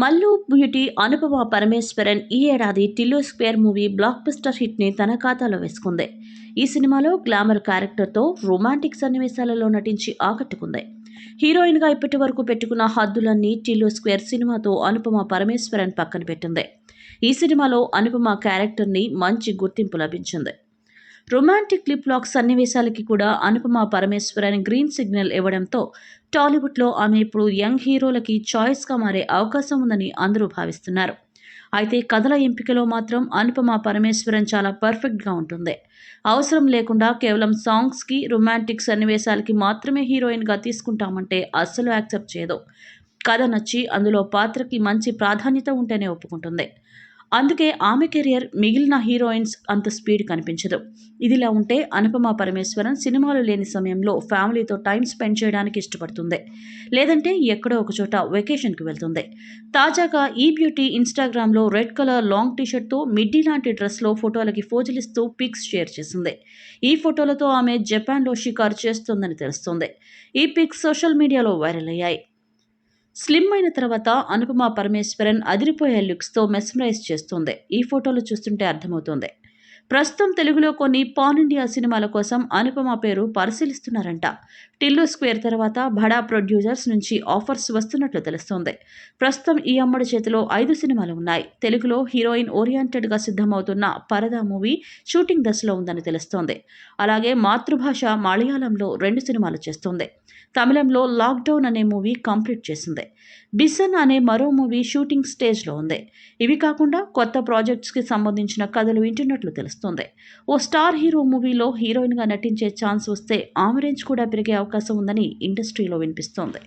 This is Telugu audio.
మల్లు బ్యూటీ అనుపమ పరమేశ్వరన్ ఈ ఏడాది Tillu square movie blockbuster హిట్ని తన ఖాతాలో వేసుకుంది. ఈ సినిమాలో గ్లామర్ క్యారెక్టర్తో రొమాంటిక్ సన్నివేశాలలో నటించి ఆకట్టుకుంది. హీరోయిన్గా ఇప్పటి వరకు పెట్టుకున్న హద్దులన్నీ టిల్లు స్క్వేర్ సినిమాతో అనుపమ పరమేశ్వరన్ పక్కన పెట్టింది. ఈ సినిమాలో అనుపమ క్యారెక్టర్ని మంచి గుర్తింపు లభించింది. రొమాంటిక్ లిప్ లాక్ సన్నివేశాలకి కూడా అనుపమ పరమేశ్వరన్ గ్రీన్ సిగ్నల్ ఇవ్వడంతో టాలీవుడ్లో ఆమె ఇప్పుడు యంగ్ హీరోలకి చాయిస్గా మారే అవకాశం ఉందని అందరూ భావిస్తున్నారు. అయితే కథల ఎంపికలో మాత్రం అనుపమ పరమేశ్వరన్ చాలా పర్ఫెక్ట్గా ఉంటుంది. అవసరం లేకుండా కేవలం సాంగ్స్కి రొమాంటిక్ సన్నివేశాలకి మాత్రమే హీరోయిన్గా తీసుకుంటామంటే అస్సలు యాక్సెప్ట్ చేయదు. కథ నచ్చి అందులో పాత్రకి మంచి ప్రాధాన్యత ఉంటేనే ఒప్పుకుంటుంది. అందుకే ఆమె కెరియర్ మిగిలిన హీరోయిన్స్ అంత స్పీడ్ కనిపించదు. ఇదిలా ఉంటే అనుపమ పరమేశ్వరన్ సినిమాలు లేని సమయంలో ఫ్యామిలీతో టైం స్పెండ్ చేయడానికి ఇష్టపడుతుంది. లేదంటే ఎక్కడో ఒకచోట వెకేషన్కి వెళ్తుంది. తాజాగా ఈ బ్యూటీ ఇన్స్టాగ్రామ్లో రెడ్ కలర్ లాంగ్ టీషర్ట్తో మిడ్డీ లాంటి డ్రెస్లో ఫోటోలకి ఫోజులిస్తూ పిక్స్ షేర్ చేసింది. ఈ ఫోటోలతో ఆమె జపాన్లో షికారు చేస్తుందని తెలుస్తుంది. ఈ పిక్స్ సోషల్ మీడియాలో వైరల్ అయ్యాయి. స్లిమ్ అయిన తర్వాత అనుపమ పరమేశ్వరన్ అదిరిపోయే లుక్స్తో మెస్మరైజ్ చేస్తుంది. ఈ ఫోటోలు చూస్తుంటే అర్థమవుతోంది. ప్రస్తుతం తెలుగులో కొన్ని పాన్ ఇండియా సినిమాల కోసం అనుపమ పేరు పరిశీలిస్తున్నారంట. టిల్లు స్క్వేర్ తర్వాత బడా ప్రొడ్యూసర్స్ నుంచి ఆఫర్స్ వస్తున్నట్లు తెలుస్తోంది. ప్రస్తుతం ఈ అమ్మడి చేతిలో ఐదు సినిమాలు ఉన్నాయి. తెలుగులో హీరోయిన్ ఓరియంటెడ్గా సిద్ధమవుతున్న పరదా మూవీ షూటింగ్ దశలో ఉందని తెలుస్తోంది. అలాగే మాతృభాష మలయాళంలో రెండు సినిమాలు చేస్తోంది. తమిళంలో లాక్డౌన్ అనే మూవీ కంప్లీట్ చేసింది. బిసన్ అనే మరో మూవీ షూటింగ్ స్టేజ్లో ఉంది. ఇవి కాకుండా కొత్త ప్రాజెక్ట్స్కి సంబంధించిన కథలు వింటున్నట్లు తెలుస్తుంది ఓ స్టార్ హీరో మూవీలో హీరోయిన్గా నటించే ఛాన్స్ వస్తే ఆమె రేంజ్ కూడా పెరిగే అవకాశం ఉందని ఇండస్ట్రీలో వినిపిస్తోంది.